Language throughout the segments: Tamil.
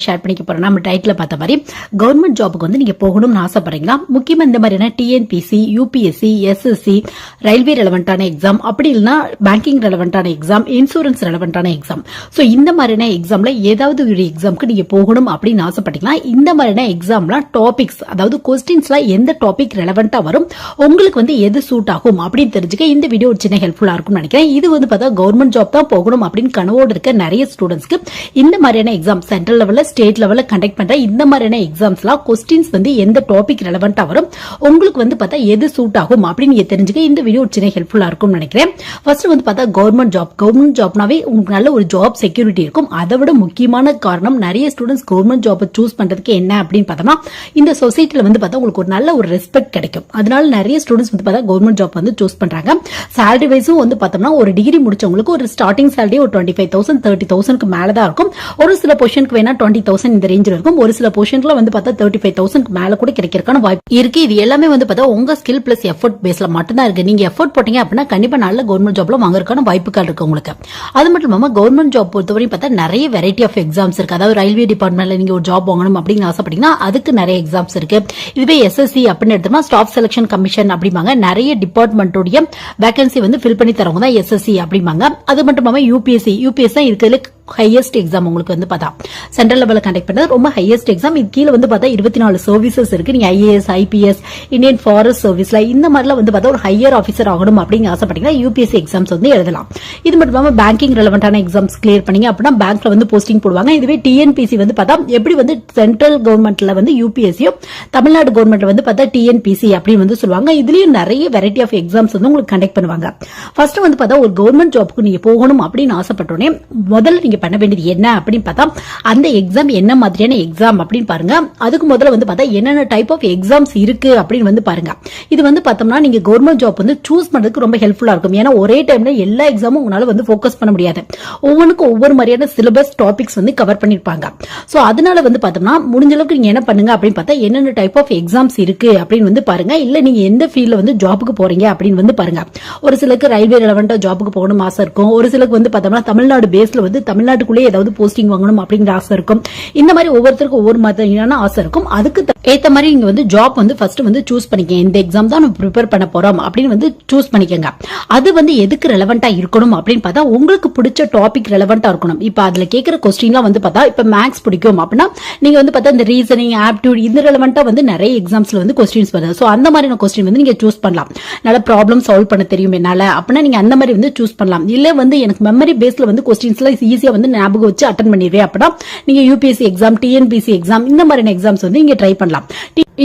ஷேர் பண்ணிக்க போறோம். நம்ம டைட்டில் பார்த்த மாதிரி கவர்மெண்ட் ஜாபுக்கு வந்து நீங்க போகணும்னு ஆசைப்படுறீங்களா? முக்கியமா இந்த மாதிரியான டிஎன்பிசி யூபிஎஸ்சி எஸ்எஸ்சி ரயில்வே ரெலவெண்டான எக்ஸாம் அப்படி இல்லைன்னா பேங்கிங் ரெலவெண்டான எக்ஸாம் இன்சூரன்ஸ் ரெலவெண்டான எக்ஸாம் ஸோ இந்த மாதிரியான எக்ஸாம்ல ஏதாவது ஒரு எக்ஸாம்க்கு நீங்க போகணும் அப்படின்னு ஆசைப்பட்டீங்கன்னா இந்த மாதிரியான எக்ஸாம்லாம் டாபிக்ஸ் அதாவது கொஸ்டின்ஸ்லாம் எந்த டாபிக் ரெலவெண்டா வரும் உங்களுக்கு வந்து எது சூட் ஆகும் அப்படின்னு தெரிஞ்சுக்க இந்த வீடியோ ஒரு சின்ன ஹெல்ப்ஃபுல்லா இருக்கும்னு நினைக்கிறேன். இது வந்து பார்த்தா கவர்மெண்ட் ஜாப் தான் போகணும் அப்படின்னு கனவோடு இருக்க நிறைய ஸ்டூடெண்ட்ஸ்க்கு இந்த மாதிரியான எக்ஸாம் சென்ட்ரல் லெவல்ல ஸ்டேட் லெவலில் கண்டக்ட் பண்ற. இந்த மாதிரியான எக்ஸாம்ஸ்லாம் கொஸ்டின்ஸ் வந்து எந்த டாபிக் ரெலவெண்டா வரும் உங்களுக்கு வந்து பார்த்தா எது சூட் ஆகும் அப்படின்னு தெரிஞ்சுக்க. இந்த வீடியோ சின்ன ஹெல்ப்ஃபுல்லா இருக்கும்னு நினைக்கிறேன். ஃபர்ஸ்ட் வந்து பார்த்தா கவர்மெண்ட் ஜாப் கவர்மெண்ட் ஜாப்னாவே உங்களுக்கு நல்ல ஒரு ஜாப் செக்யூரிட்டி இருக்கும். அதை விட முக்கியமான காரணம் நிறைய ஸ்டூடெண்ட்ஸ் கவர்மெண்ட் ஜாப் சூஸ் பண்றதுக்கு என்ன அப்படின்னு பார்த்தோம்னா இந்த சொசைட்டில வந்து பார்த்தா உங்களுக்கு ஒரு நல்ல ஒரு ரெஸ்பெக்ட் கிடைக்கும். அதனால நிறைய ஸ்டூடெண்ட்ஸ் வந்து பார்த்தா கவர்மெண்ட் ஜாப் வந்து சூஸ் பண்றாங்க. சேலரி வைஸும் வந்து பார்த்தோம்னா ஒரு டிகிரி முடிச்சவங்களுக்கு ஒரு ஸ்டார்டிங் சேலரி ஒரு டுவெண்ட்டி ஃபைவ் தௌசண்ட் தேர்ட்டி தௌசண்ட்க்கு மேலதான் இருக்கும். ஒரு சில பொசிஷனுக்கு வேணா டுவெண்ட்டி தௌசண்ட் இந்த ரேஞ்சில் இருக்கும். ஒரு சில பொசிஷன்ல வந்து பார்த்தா தேர்ட்டி ஃபைவ் தௌசண்ட் மேல கூட கிடைக்கிறதுக்கான வாய்ப்பு இருக்கு. இது எல்லாமே வந்து பார்த்தா உங்க ஸ்கில் பிளஸ் எஃபர்ட் பேஸ்ல மட்டும்தான் இருக்கு. நீங்க எஃபர்ட் போட்டீங்க அப்படின்னா கண்டிப்பா நல்ல கவர்மெண்ட் ஜாப்ல வாங்குறதுக்கான வாய்ப்புகள் இருக்கு உங்களுக்கு. அது மட்டும் இல்லாம கவர்மெண்ட் ஜாப் பொறுத்தவரையும் பார்த்தா நிறைய வெரைட்டி ஆஃப் எக்ஸாம்ஸ் இருக்கு. அதாவது ரயில்வே டிபார்ட்மெண்ட்ல நீங்க ஒரு ஜாப் வாங்கணும் அப்படின்னு ஆசைப்பட்டீங்கன்னா அதுக்கு நிறைய எக்ஸாம்ஸ் இருக்கு. இதுவே எஸ்எஸ்சி அப்படின்னு எடுத்தோம்னா ஸ்டாஃப் செலக்ஷன் கமிஷன் அப்படிம்பாங்க. நிறைய டிபார்ட்மெண்ட்டுடைய வேகன்சி வந்து ஃபில் பண்ணி தரவங்க தான் எஸ்எஸ்சி அப்படிம்பாங்க. அது மட்டும் இல்லாம யூபிஎஸ்சி யூபிஎஸ் தான் இருக்கிறதுல ஹையஸ்ட் எக்ஸாம் உங்களுக்கு வந்து பார்த்தா சென்ட்ரல் லெவலில் கண்டக்ட் பண்ணது ரொம்ப ஹையஸ்ட் எக்ஸாம் இது கீழே வந்து பார்த்தா இருபத்தி நாலு சர்வீசஸ் இருக்கு. நீங்க ஐஏஎஸ் ஐபிஎஸ் இந்தியன் ஃபாரஸ்ட் சர்வீஸ்ல இந்த மாதிரிலாம் வந்து பார்த்தா ஒரு ஹையர் ஆஃபீஸர் ஆகணும் அப்படின்னு ஆசைப்பட்டீங்கன்னா யூபிஎஸ்சி எக்ஸாம்ஸ் வந்து எழுதலாம். இது மட்டும் இல்லாமல் பேங்கிங் ரெலவெண்டான எக்ஸாம்ஸ் கிளியர் பண்ணீங்க அப்படின்னா பேங்க்ல வந்து போஸ்டிங் போடுவாங்க. இதுவே டிஎன்பிசி வந்து பார்த்தா எப்படி வந்து சென்ட்ரல் கவர்மெண்ட்ல வந்து யூபிஎஸ்சியும் தமிழ்நாடு கவர்மெண்ட்ல வந்து பார்த்தா டிஎன்பிசி அப்படின்னு வந்து சொல்லுவாங்க. இதுலயும் நிறைய வெரைட்டி ஆஃப் எக்ஸாம்ஸ் வந்து உங்களுக்கு கண்டக்ட் பண்ணுவாங்க. ஃபர்ஸ்ட் வந்து பார்த்தா ஒரு கவர்மெண்ட் ஜாப்க்கு நீங்க போகணும் அப்படின்னு ஆசைப்பட்டோன்னே முதல்ல நீங்க பண்ண வேண்டியது என்ன அப்படின்னு பார்த்தா அந்த எக்ஸாம் என்ன மாதிரியான எக்ஸாம் அப்படின்னு பாருங்க. அதுக்கு முதல்ல வந்து பார்த்தா என்னென்ன டைப் ஆஃப் எக்ஸாம்ஸ் இருக்கு அப்படின்னு வந்து பாருங்க. இது வந்து பார்த்தோம்னா நீங்க கவர்மெண்ட் ஜாப் வந்து சூஸ் பண்றதுக்கு ரொம்ப ஹெல்ப்ஃபுல்லா இருக்கும். ஏன்னா ஒரே டைம்ல எல்லா எக்ஸாமும் உங்களால வந்து ஃபோக்கஸ் பண்ண முடியாது. ஒவ்வொன்றுக்கும் ஒவ்வொரு மாதிரியான சிலபஸ் டாபிக்ஸ் வந்து கவர் பண்ணிருப்பாங்க. சோ அதனால வந்து பார்த்தோம்னா முடிஞ்ச அளவுக்கு நீங்க என்ன பண்ணுங்க அப்படின்னு பார்த்தா என்னென்ன டைப் ஆஃப் எக்ஸாம்ஸ் இருக்கு அப்படின்னு வந்து பாருங்க. இல்ல நீங்க எந்த ஃபீல்ட்ல வந்து ஜாபுக்கு போறீங்க அப்படின்னு வந்து பாருங்க. ஒரு சிலருக்கு ரயில்வே ரெலவெண்டா ஜாபுக்கு போகணும் ஆசை இருக்கும். ஒரு சிலருக்கு வந்து பார்த்தோம்னா தமிழ்நாடு பேஸ்ல வந்து தமிழ்நாட்டுக்குள்ளே ஏதாவது போஸ்டிங் வாங்கணும் அப்படிங்கிற ஆசை இருக்கும். இந்த மாதிரி ஒவ்வொருத்தருக்கும் ஒவ்வொரு மாதிரியான ஆசை இருக்கும். அதுக்கு ஏத்த மாதிரி நீங்க வந்து ஜாப் வந்து ஃபர்ஸ்ட் வந்து சூஸ் பண்ணிக்கங்க. இந்த எக்ஸாம் தான் நம்ம ப்ரிப்பேர் பண்ண போறோம் அப்படின்னு வந்து சூஸ் பண்ணிக்கங்க. அது வந்து எதுக்கு ரெலவெண்டா இருக்கணும் அப்படின்னு பார்த்தா உங்களுக்கு பிடிச்ச டாபிக் ரெலவெண்டா இருக்கணும். இப்போ அதுல கேட்கிற கொஸ்டின்லாம் வந்து பார்த்தா இப்போ மேக்ஸ் பிடிக்கும் அப்படின்னா நீங்க வந்து பார்த்தா இந்த ரீசனிங் ஆப்டியூட் இந்த ரெலவெண்டா வந்து நிறைய எக்ஸாம்ஸ்ல வந்து கொஸ்டின்ஸ் வருது. ஸோ அந்த மாதிரியான கொஸ்டின் வந்து நீங்க சூஸ் பண்ணலாம். நல்ல ப்ராப்ளம் சால்வ் பண்ண தெரியும் என்னால. அப்படின்னா நீங்க அந்த மாதிரி வந்து சூஸ் பண்ணலாம். இல்ல வந்து எனக்கு மெமரி பேஸ்ல வந்து கொஸ்டின்ஸ்லாம் ஈஸியா வந்து ஞாபகம் வச்சு அட்டன் பண்ணிடுவேன் அப்படின்னா நீங்க யூபிஎஸ்சி எக்ஸாம் டிஎன்பிசி எக்ஸாம் இந்த மாதிரியான எக்ஸாம்ஸ் வந்து இங்க ட்ரை பண்ணலாம்.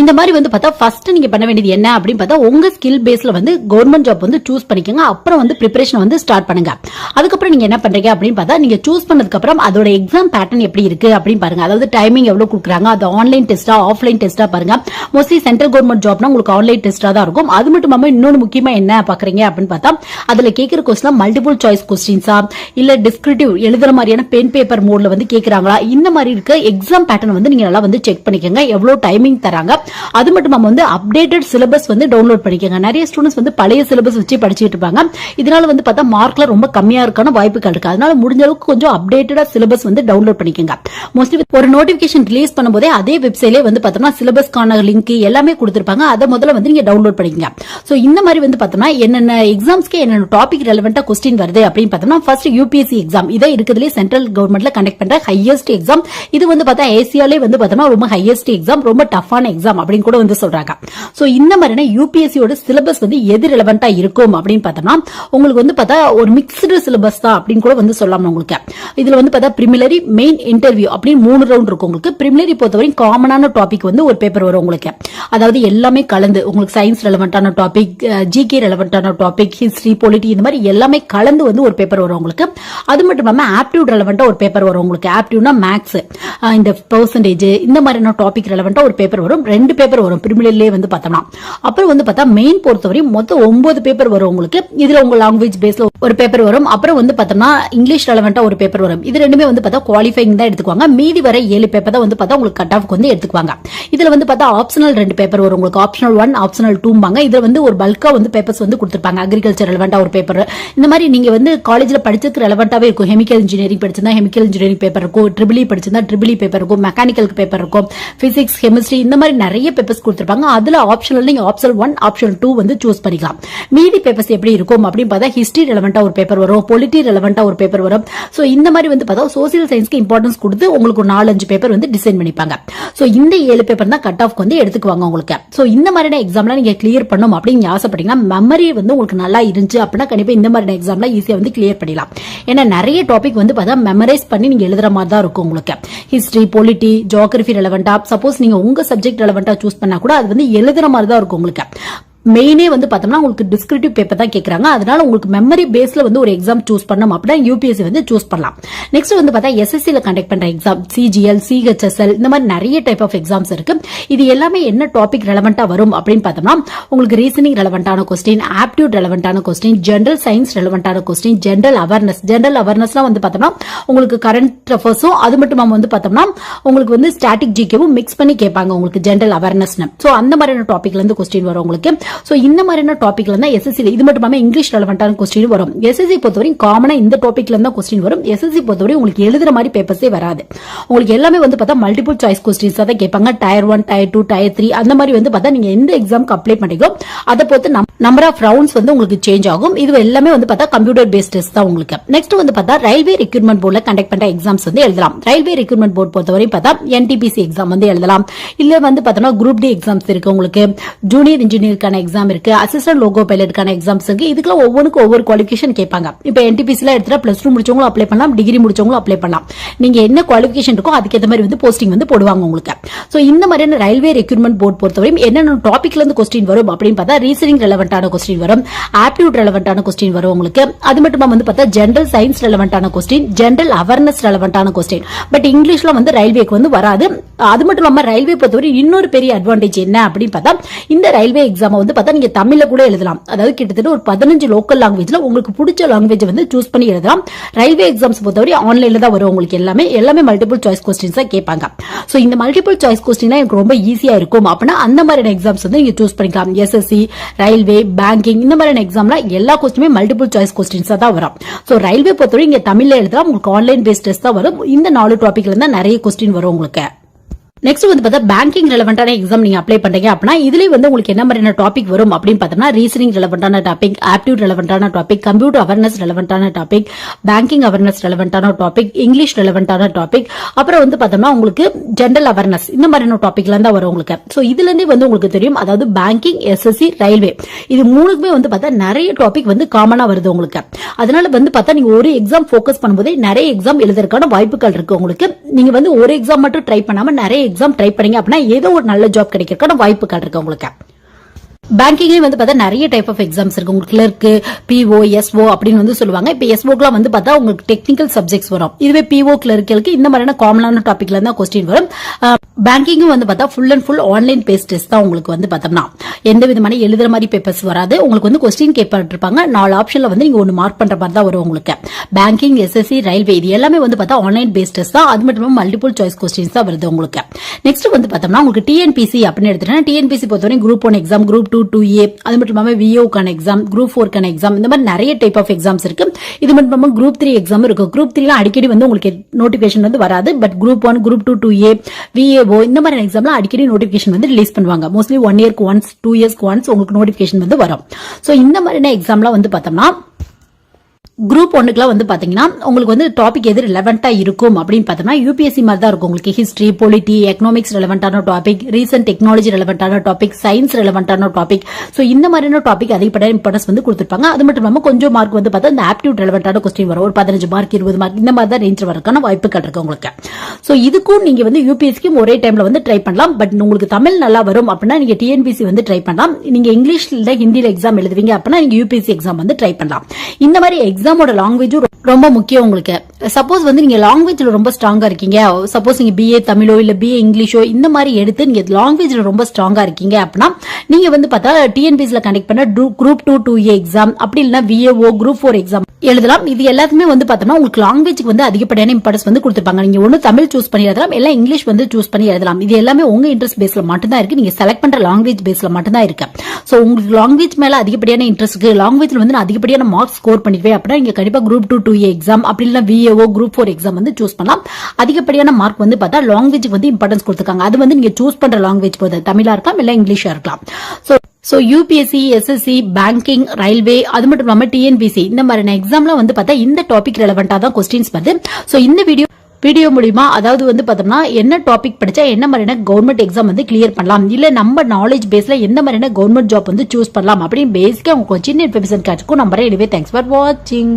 இந்த மாதிரி வந்து பார்த்தா ஃபர்ஸ்ட் நீங்க பண்ண வேண்டியது என்ன அப்படின்னு பார்த்தா உங்க ஸ்கில் பேஸ்ல வந்து கவர்மெண்ட் ஜாப் வந்து சூஸ் பண்ணிக்கோங்க. அப்புறம் வந்து ப்ரிப்பரேஷன் வந்து ஸ்டார்ட் பண்ணுங்க. அதுக்கப்புறம் நீங்க என்ன பண்றீங்க அப்படின்னு பார்த்தா நீங்க சூஸ் பண்ணதுக்கு அப்புறம் அதோட எக்ஸாம் பேட்டர்ன் எப்படி இருக்கு அப்படின்னு பாருங்க. அதாவது டைமிங் எவ்வளவு கொடுக்குறாங்க அது ஆன்லைன் டெஸ்டா ஆஃப்லைன் டெஸ்டா பாருங்க. மோஸ்ட்லி சென்ட்ரல் கவர்மெண்ட் ஜாப்னா உங்களுக்கு ஆன்லைன் டெஸ்டா தான் இருக்கும். அது மட்டும் இல்லாமல் இன்னொன்று முக்கியமா என்ன பாக்குறீங்க அப்படின்னு பார்த்தா அதுல கேட்கிற கொஸ்டின் மல்டிபிள் சாய்ஸ் கொஸ்டின்ஸா இல்ல டிஸ்கிரிப்டிவ் எழுதுற மாதிரியான பென் பேப்பர் மோட்ல வந்து கேக்குறாங்களா? இந்த மாதிரி இருக்க எக்ஸாம் பேட்டர்ன் வந்து நீங்க நல்லா வந்து செக் பண்ணிக்கோங்க. எவ்வளவு டைமிங் தராங்க. அது மட்டும் வந்து அப்டேட்டட் சிலபஸ் வந்து டவுன்லோட் பண்ணிக்கோங்க. நிறைய ஸ்டூடெண்ட்ஸ் வந்து பழைய சிலபஸ் வச்சு படிச்சுட்டு இருப்பாங்க. இதனால வந்து பார்த்தா மார்க்ல ரொம்ப கம்மியா இருக்கான வாய்ப்புகள் இருக்கு. அதனால முடிஞ்ச அளவுக்கு கொஞ்சம் அப்டேட்டடா சிலபஸ் வந்து டவுன்லோட் பண்ணிக்கோங்க. மோஸ்ட்லி ஒரு நோட்டிபிகேஷன் ரிலீஸ் பண்ணும்போதே அதே வெப்சைட்லேயே வந்து பார்த்தோம்னா சிலபஸ்க்கான லிங்க் எல்லாமே கொடுத்துருப்பாங்க. அதை முதல்ல வந்து நீங்க டவுன்லோட் பண்ணிக்கங்க. ஸோ இந்த மாதிரி வந்து பார்த்தோம்னா என்னென்ன எக்ஸாம்ஸ்க்கு என்னென்ன டாபிக் ரெலவெண்டா கொஸ்டின் வருது அப்படின்னு பார்த்தோம்னா ஃபர்ஸ்ட் யூபிஎஸ்சி எக்ஸாம் இதை இருக்கிறதுலே சென்ட்ரல் கவர்மெண்ட்ல கண்டக்ட் பண்ற ஹையஸ்ட் எக்ஸாம் இது வந்து பார்த்தா ஏசியாலே வந்து பார்த்தோம்னா ரொம்ப ஹையஸ்ட் எக்ஸாம் ரொம்ப டஃப்பான எக்ஸாம் அப்படின்னு கூட வந்து சொல்றாங்க. சோ இந்த மாதிரினா யூபிஎஸ்சியோட சிலபஸ் வந்து எது ரிலவெண்டா இருக்கும் அப்படின்னு பார்த்தோம்னா உங்களுக்கு வந்து பார்த்தா ஒரு மிக்ஸ்டு சிலபஸ் தான் அப்படின்னு கூட வந்து சொல்லலாம் உங்களுக்கு. இதுல வந்து பார்த்தா பிரிமிலரி மெயின் இன்டர்வியூ அப்படின்னு மூணு ரவுண்ட் இருக்கும் உங்களுக்கு. பிரிமிலரி பொறுத்தவரைக்கும் காமனான டாபிக் வந்து ஒரு பேப்பர் வரும் உங்களுக்கு. அதாவது எல்லாமே கலந்து உங்களுக்கு சயின்ஸ் ரெலவெண்டான டாபிக் ஜிகே ரெலவெண்டான டாபிக் ஹிஸ்டரி பொலிட்டி இந்த மாதிரி எல்லாமே கலந்து வந்து ஒரு பேப்பர் வரும் உங்களுக்கு. அது மட்டும் இல்லாம ஆப்டியூட் ரெலவெண்ட்டாக ஒரு பேப்பர் வரும். உங்களுக்கு ஆப்டியூட்னா மேக்ஸ் இந்த பெர்சன்டேஜ் இந்த மாதிரியான டாபிக் ரெலவெண்ட்டாக ஒரு பேப்பர் வரும். ரெண்டு பேப்பர் வரும். பிரிமினரிலே வந்து பார்த்தோம்னா. அப்புறம் வந்து பார்த்தா மெயின் பொறுத்தவரையும் மொத்தம் ஒன்பது பேப்பர் வரும் உங்களுக்கு. இதில் உங்கள் லாங்குவேஜ் பேஸில் ஒரு பேப்பர் வரும். அப்புறம் வந்து பார்த்தோம்னா இங்கிலீஷ் ரெலவெண்ட்டாக ஒரு பேப்பர் வரும். இது ரெண்டுமே வந்து பார்த்தா குவாலிஃபைங் தான் எடுத்துக்குவாங்க. மீதி வர ஏழு பேப்பர் தான் வந்து பார்த்தா உங்களுக்கு கட் ஆஃப் வந்து எடுத்துக்குவாங்க. இதில் வந்து பார்த்தா ஆப்ஷனல் ரெண்டு பேப்பர் வரும். உங்களுக்கு ஆப்ஷனல் ஒன் ஆப்ஷனல் டூம்பாங்க இதில் வந்து ஒரு பல்காக வந்து பேப்பர்ஸ் வந்து கொடுத்துருப்பாங்க. அக்ரிகல்ச்சர் ரெலவெண்ட்டாக ஒரு பேப்பர் இந்த மாதிரி நீங்கள் வந்து காலேஜ்ல படிச்சதுக்கு ரெலவெண்ட்டாகவே இருக்கும். கெமிக்கல் இன்ஜினியரிங் படிச்சிருந்தா கெமிக்கல் இன்ஜினியரிங் பேப்பர் இருக்கும். ட்ரிபிளி e படிச்சிருந்தா ட்ரிபிளி பேப்பர் e இருக்கும். மெக்கானிக்கல் பேப்பர் இருக்கும். பிசிக்ஸ் கெமிஸ்ட்ரி இந்த மாதிரி நிறைய பேப்பர்ஸ் கொடுத்துருப்பாங்க. அதுல ஆப்ஷனல் நீங்க ஆப்ஷன் ஒன் ஆப்ஷன் டூ வந்து சூஸ் பண்ணிக்கலாம். மீதி பேப்பர்ஸ் எப்படி இருக்கும் அப்படின்னு பார்த்தா ஹிஸ்டரி ரெலவெண்டா ஒரு பேப்பர் வரும். பொலிட்டி ரெலவெண்டா ஒரு பேப்பர் வரும். சோ இந்த மாதிரி வந்து பார்த்தா சோசியல் சயின்ஸ்க்கு இம்பார்ட்டன்ஸ் கொடுத்து உங்களுக்கு ஒரு நாலஞ்சு பேப்பர் வந்து டிசைன் பண்ணிப்பாங்க. சோ இந்த ஏழு பேப்பர் தான் கட் ஆஃப் வந்து எடுத்துக்குவாங்க உங்களுக்கு. சோ இந்த மாதிரியான எக்ஸாம்லாம் நீங்க கிளியர் பண்ணும் அப்படின்னு ஆசைப்பட்டீங்கன்னா மெமரி வந்து உங்களுக்கு நல்லா இருந்துச்சு அப்படின்னா கண்டிப்பா இந்த மாதிரியான எக்ஸாம்லாம் ஈஸியா வந்து கிளியர் பண்ணிடலாம். ஏன்னா நிறைய டாபிக் வந்து பார்த்தா மெமரைஸ் பண்ணி நீங்க எழுதுற மாதிரி தான் இருக்கும் உங்களுக்கு. ஹிஸ்டரி பொலிட்டி ஜோகிரஃபி ரெலவெண்டா சப்போஸ் நீங்க உங்க சப்ஜெக்ட் ரெலவெண்டா சூஸ் பண்ணா கூட அது வந்து எழுதுற மாதிரி தான் இருக்கும் உங்களுக்கு. மெயினே வந்து பார்த்தோம்னா உங்களுக்கு டிஸ்கிரிப்டிவ் பேப்பர் தான் கேட்குறாங்க அதனால உங்களுக்கு மெமரி பேஸ்ல வந்து ஒரு எக்ஸாம் சூஸ் பண்ணணும் அப்படின்னா யூபிஎஸ்சி வந்து சூஸ் பண்ணலாம். நெக்ஸ்ட் வந்து பார்த்தா எஸ்எஸ்சியில் கண்டக்ட் பண்ற எக்ஸாம் சிஜிஎல் சிஹெச்எஸ்எல் இந்த மாதிரி நிறைய டைப் ஆஃப் எக்ஸாம்ஸ் இருக்கு. இது எல்லாமே என்ன டாபிக் ரெலவெண்டா வரும் அப்படின்னு பார்த்தோம்னா உங்களுக்கு ரீசனிங் ரெலவெண்டான கொஸ்டின் ஆப்டியூட் ரெலவெண்டான கொஸ்டின் ஜென்ரல் சயின்ஸ் ரெலவெண்டான கொஸ்டின் ஜென்ரல் அவேர்னஸ் ஜென்ரல் அவேர்னஸ்லாம் வந்து பார்த்தோம்னா உங்களுக்கு கரண்ட் அஃபேர்ஸும் அது மட்டும் இல்லாம வந்து பார்த்தோம்னா உங்களுக்கு வந்து ஸ்டாட்டிக் ஜிகேவும் மிக்ஸ் பண்ணி கேட்பாங்க உங்களுக்கு ஜென்ரல் அவேர்னஸ் ஸோ அந்த மாதிரியான டாபிக்ல இருந்து கொஸ்டின் வரும் உங்களுக்கு. சோ இந்த மாதிரியான டாபிக்ல தான் எஸ்எஸ்சி இது மட்டும் இல்லாமல் இங்கிலீஷ் ரெலவெண்டான கொஸ்டின் வரும். எஸ்எஸ்சி பொறுத்தவரையும் காமனா இந்த டாபிக்ல இருந்தா கொஸ்டின் வரும். எஸ்எஸ்சி பொறுத்தவரை உங்களுக்கு எழுதுற மாதிரி பேப்பர்ஸே வராது. உங்களுக்கு எல்லாமே வந்து பார்த்தா மல்டிபிள் சாய்ஸ் கொஸ்டின்ஸ் தான் கேட்பாங்க. Tier one tier two tier three அந்த மாதிரி வந்து பார்த்தா நீங்க எந்த எக்ஸாம்க்கு அப்ளை பண்ணிக்கோ அதை பொறுத்து நம்பர் ஆஃப் ரவுண்ட்ஸ் வந்து உங்களுக்கு சேஞ்ச் ஆகும். இது எல்லாமே வந்து பார்த்தா கம்ப்யூட்டர் பேஸ்ட் டெஸ்ட் தான் உங்களுக்கு. நெக்ஸ்ட் வந்து பார்த்தா ரயில்வே ரெக்ரூட்மெண்ட் போர்டில் கண்டக்ட் பண்ற எக்ஸாம்ஸ் வந்து எழுதலாம். ரயில்வே ரெக்ரூட்மெண்ட் போர்ட் பொறுத்தவரை பார்த்தா என்டிபிசி எக்ஸாம் வந்து எழுதலாம். இல்ல வந்து பார்த்தோம்னா குரூப் டி எக்ஸாம்ஸ் இருக்கு உங்களுக்கு. ஜூனியர் இன்ஜினியருக்கான எக்ஸாம் இருக்கு. அசிஸ்டன்ட் லோகோ பைலட்டுக்கான எக்ஸாம்ஸ் இருக்கு. இதுக்குள்ள ஒவ்வொன்றுக்கும் ஒவ்வொரு குவாலிஃபிகேஷன் கேட்பாங்க. இப்போ என்டிபிசில எடுத்துட்டா பிளஸ் டூ முடிச்சவங்களும் அப்ளை பண்ணலாம். டிகிரி முடிச்சவங்களும் அப்ளை பண்ணலாம். நீங்க என்ன குவாலிஃபிகேஷன் இருக்கோ அதுக்கேற்ற மாதிரி வந்து போஸ்டிங் வந்து போடுவாங்க உங்களுக்கு. சோ இந்த மாதிரியான ரயில்வே ரெக்ரூட்மெண்ட் போர்டு பொறுத்தவரையும் என்னென்ன டாபிக்ல இருந்து கொஸ்டின் வரும் அப்படின்னு பார்த்தா ரீசனிங் ரெலவெண்டான கொஸ்டின் வரும். ஆப்டியூட் ரெலவெண்டான கொஸ்டின் வரும் உங்களுக்கு. அது மட்டும் வந்து பார்த்தா ஜென்ரல் சயின்ஸ் ரெலவெண்டான கொஸ்டின் ஜென்ரல் அவேர்னஸ் ரெலவெண்டான கொஸ்டின் பட் இங்கிலீஷ்ல வந்து ரயில்வேக்கு வந்து வராது. அது மட்டும் இல்லாம ரயில்வே பொறுத்தவரை இன்னொரு பெரிய அட்வான்டேஜ் என்ன அப்படின்னு பார்த்தா இந்த ரயில்வே எக்ஸாம் வந்து பார்த்தா நீங்க தமிழ்ல கூட எழுதலாம். அதாவது கிட்டத்தட்ட ஒரு பதினஞ்சு லோக்கல் லாங்குவேஜ்ல உங்களுக்கு பிடிச்ச லாங்குவேஜ் வந்து சூஸ் பண்ணி எழுதலாம். ரயில்வே எக்ஸாம்ஸ் பொறுத்தவரை ஆன்லைன்ல தான் வரும் உங்களுக்கு எல்லாமே. எல்லாமே மல்டிபிள் சாய்ஸ் கொஸ்டின்ஸ் தான் கேட்பாங்க. சோ இந்த மல்டிபிள் சாய்ஸ் கொஸ்டின் எனக்கு ரொம்ப ஈஸியா இருக்கும். அப்படின்னா அந்த மாதிரியான எக்ஸாம்ஸ் வந்து நீங்க சூஸ் பண்ணிக்கலாம். எஸ்எஸ்சி ரயில்வே பேங்கிங் இந்த மாதிரியான எக்ஸாம்ல எல்லா கொஸ்டினுமே மல்டிபிள் சாய்ஸ் கொஸ்டின்ஸ் தான் வரும். ஸோ ரயில்வே பொறுத்தவரை இங்க தமிழ்ல எழுதலாம் உங்களுக்கு ஆன்லைன் பேஸ்ட் டெஸ்ட் தான் வரும். இந்த நாலு டாபிக்ல இருந்தா நிறைய கொஸ்டின் வரும் உங்களுக்கு. நெக்ஸ்ட் வந்து பார்த்தா பேங்கிங் ரெலவெண்டான எக்ஸாம் நீங்க அப்ளை பண்றீங்க அப்படின்னா இதுல வந்து உங்களுக்கு என்ன மாதிரியான டாபிக் வரும் அப்படின்னு பார்த்தோம்னா ரீசனிங் ரெலவெண்டான டாபிக் ஆப்டியூட் ரெலவெண்டான டாபிக் கம்ப்யூட்டர் அவேர்னஸ் ரெலவெண்டான டாபிக் பேங்கிங் அவேர்னஸ் ரெலவெண்டான டாபிக் இங்கிலீஷ் ரெலவெண்டான டாபிக் அப்புறம் வந்து பார்த்தோம்னா உங்களுக்கு ஜென்ரல் அவேர்னஸ் இந்த மாதிரியான டாபிக்ல தான் வரும் உங்களுக்கு. ஸோ இதுல இருந்தே வந்து உங்களுக்கு தெரியும் அதாவது பேங்கிங் எஸ்எஸ்சி ரயில்வே இது மூணுக்குமே வந்து பார்த்தா நிறைய டாபிக் வந்து காமனா வருது உங்களுக்கு. அதனால வந்து பார்த்தா நீங்க ஒரு எக்ஸாம் ஃபோக்கஸ் பண்ணும்போதே நிறைய எக்ஸாம் எழுதுறதுக்கான வாய்ப்புகள் இருக்கு உங்களுக்கு. நீங்க வந்து ஒரு எக்ஸாம் மட்டும் ட்ரை பண்ணாம நிறைய எக்ஸாம் ட்ரை பண்ணீங்க அப்படின்னா ஏதோ ஒரு நல்ல ஜாப் கிடைக்கிறதுக்கான வாய்ப்புகள் இருக்கு உங்களுக்கு. பேங்கிங்லேயே வந்து பார்த்தா நிறைய டைப் ஆஃப் எக்ஸாம்ஸ் இருக்கு. உங்களுக்கு கிளர்க்கு பிஓ எஸ்ஓ அப்படின்னு வந்து சொல்லுவாங்க. இப்போ எஸ்ஓக்கெல்லாம் வந்து பார்த்தா உங்களுக்கு டெக்னிக்கல் சப்ஜெக்ட்ஸ் வரும். இதுவே பிஓ கிளர்க்கு இந்த மாதிரியான காமனான டாபிக்ல தான் கொஸ்டின் வரும். பேங்கிங்கும் வந்து பார்த்தா full and full online base test தான் உங்களுக்கு வந்து பார்த்தோம்னா. எந்த விதமான எழுதுற மாதிரி பேப்பர்ஸ் வராது. உங்களுக்கு வந்து கொஸ்டின் கேட்பட்டிருப்பாங்க. நாலு ஆப்ஷன்ல வந்து நீங்க ஒன்று மார்க் பண்ற மாதிரி தான் வரும் உங்களுக்கு. பேங்கிங் எஸ்எஸ்சி ரயில்வே இது எல்லாமே வந்து பார்த்தா ஆன்லைன் பேஸ் டெஸ்ட் தான். அது மட்டும் மல்டிபிள் சாய்ஸ் கொஸ்டின்ஸ் தான் வருது உங்களுக்கு. நெக்ஸ்ட் வந்து பார்த்தோம்னா உங்களுக்கு டிஎன்பிசி அப்படின்னு எடுத்துட்டா டிஎன்பிசி பொறுத்தவரை group one exam group two two A அது மட்டும் இல்லாமல் விஓக்கான எக்ஸாம் குரூப் ஃபோர்க்கான எக்ஸாம் இந்த மாதிரி நிறைய டைப் ஆஃப் எக்ஸாம்ஸ் இருக்கு. இது மட்டும் இல்லாமல் குரூப் த்ரீ எக்ஸாம் இருக்கு. குரூப் த்ரீலாம் அடிக்கடி வந்து உங்களுக்கு நோட்டிஃபிகேஷன் வந்து வராது. But group one group two two A VAO இந்த மாதிரி எக்ஸாம்லாம் அடிக்கடி நோட்டிஃபிகேஷன் வந்து ரிலீஸ் பண்ணுவாங்க. மோஸ்ட்லி ஒன் இயர்க்கு ஒன்ஸ் டூ இயர்ஸ்க்கு ஒன்ஸ் உங்களுக்கு நோட்டிஃபிகேஷன் வந்து வரும். ஸோ இந்த மாதிரியான எக்ஸாம்லாம் வந்து பார்த்தோம்னா குரூப் ஒன்றுக்குலாம் வந்து பார்த்தீங்கன்னா உங்களுக்கு வந்து டாபிக் எது ரிலவெண்ட்டாக இருக்கும் அப்படின்னு பார்த்தோம்னா யூபிஎஸ்சி மாதிரி தான் இருக்கும். உங்களுக்கு ஹிஸ்ட்ரி பொலிட்டி எக்கனாமிக்ஸ் ரிலவெண்ட்டான டாபிக் ரீசன்ட் டெக்னாலஜி ரிலவெண்ட்டான டாபிக் சயின்ஸ் ரிலவெண்ட்டான டாபிக் ஸோ இந்த மாதிரியான டாபிக் அதிகப்பட்ட இம்பார்ட்டன்ஸ் வந்து கொடுத்துருப்பாங்க. அது மட்டும் இல்லாமல் கொஞ்சம் மார்க் வந்து பார்த்தா இந்த ஆப்டியூட் ரிலவெண்ட்டான கொஸ்டின் வரும். ஒரு பதினஞ்சு மார்க் இருபது மார்க் இந்த மாதிரி தான் ரேஞ்ச் வரக்கான வாய்ப்புகள் இருக்கு உங்களுக்கு. ஸோ இதுக்கும் நீங்கள் வந்து யூபிஎஸ்சிக்கும் ஒரே டைமில் வந்து ட்ரை பண்ணலாம். பட் உங்களுக்கு தமிழ் நல்லா வரும் அப்படின்னா நீங்கள் டிஎன்பிசி வந்து ட்ரை பண்ணலாம். நீங்கள் இங்கிலீஷில் ஹிந்தியில் எக்ஸாம் எழுதுவீங்க அப்படின்னா நீங்கள் யூபிஎஸ்சி எக்ஸாம் வந்து ட்ரை பண்ணலாம். இந்த மாதிரி எக்ஸாமோட லாங்குவேஜும் ரொம்ப முக்கியம் உங்களுக்கு. சப்போஸ் வந்து நீங்க லாங்குவேஜ்ல ரொம்ப ஸ்ட்ராங்கா இருக்கீங்க. சப்போஸ் நீங்க பிஏ தமிழோ இல்ல பிஏ இங்கிலீஷோ இந்த மாதிரி எடுத்து நீங்க லாங்குவேஜ்ல ரொம்ப ஸ்ட்ராங்கா இருக்கீங்க அப்படின்னா நீங்க வந்து பார்த்தா டிஎன்பிஎஸ்ல கனெக்ட் பண்ண group two two A exam அப்படி இல்லைன்னா விஏஓ குரூப் ஃபோர் எக்ஸாம் எழுதலாம். இது எல்லாத்துமே வந்து பார்த்தோம்னா உங்களுக்கு லாங்குவேஜ்க்கு வந்து அதிகப்படியான இம்பார்ட்டன்ஸ் வந்து கொடுத்துருப்பாங்க. நீங்க ஒன்று தமிழ் சூஸ் பண்ணி எழுதலாம் எல்லாம் இங்கிலீஷ் வந்து சூஸ் பண்ணி எழுதலாம். இது எல்லாமே உங்க இன்ட்ரெஸ்ட் பேஸ்ல மட்டும்தான் இருக்கு. நீங்க செலக்ட் பண்ற லாங்குவேஜ் பேஸ்ல மட்டும்தான் இருக்கு. ஸோ உங்களுக்கு லாங்குவேஜ் மேல அதிகப்படியான இன்ட்ரெஸ்ட் இருக்கு லாங்குவேஜ்ல வந்து நான் அதிகப்படியான மார்க்ஸ் ஸ்கோர் பண்ணிடுவேன் அப்படின்னா நீங்க கண்டிப்பா group two two A exam அப்படி இல்லைன்னா விஏஓ குரூப் ஃபோர் எக்ஸாம் வந்து சூஸ் பண்ணலாம். அதிகப்படியான மார்க் வந்து பார்த்தா லாங்குவேஜ்க்கு வந்து இம்பார்ட்டன்ஸ் கொடுத்துருக்காங்க. அது வந்து நீங்க சூஸ் பண்ற லாங்குவேஜ் போது தமிழா இருக்கலாம் இல்லை இங்கிலீஷா இருக்கலாம். So so UPSC SSC banking railway அது மட்டும் இல்லாம டிஎன்பிசி இந்த மாதிரியான எக்ஸாம்ல வந்து பார்த்தா இந்த டாபிக் ரெலவெண்டா தான் கொஸ்டின்ஸ் வருது. சோ இந்த வீடியோ வீடியோ மூலியமா அதாவது வந்து பார்த்தோம்னா என்ன டாபிக் படிச்சா என்ன மாதிரியான கவர்மெண்ட் எக்ஸாம் வந்து கிளியர் பண்ணலாம்? இல்ல நம்ம நாலேஜ் பேஸ்ல எந்த மாதிரியான கவர்மெண்ட் ஜாப் வந்து சூஸ் பண்ணலாம்? அப்படின்னு பேசிக்கா உங்களுக்கு சின்ன இன்ஃபர்மேஷன் கிடைச்சிக்கும் நம்பரே எனவே தேங்க்ஸ் ஃபார் வாட்சிங்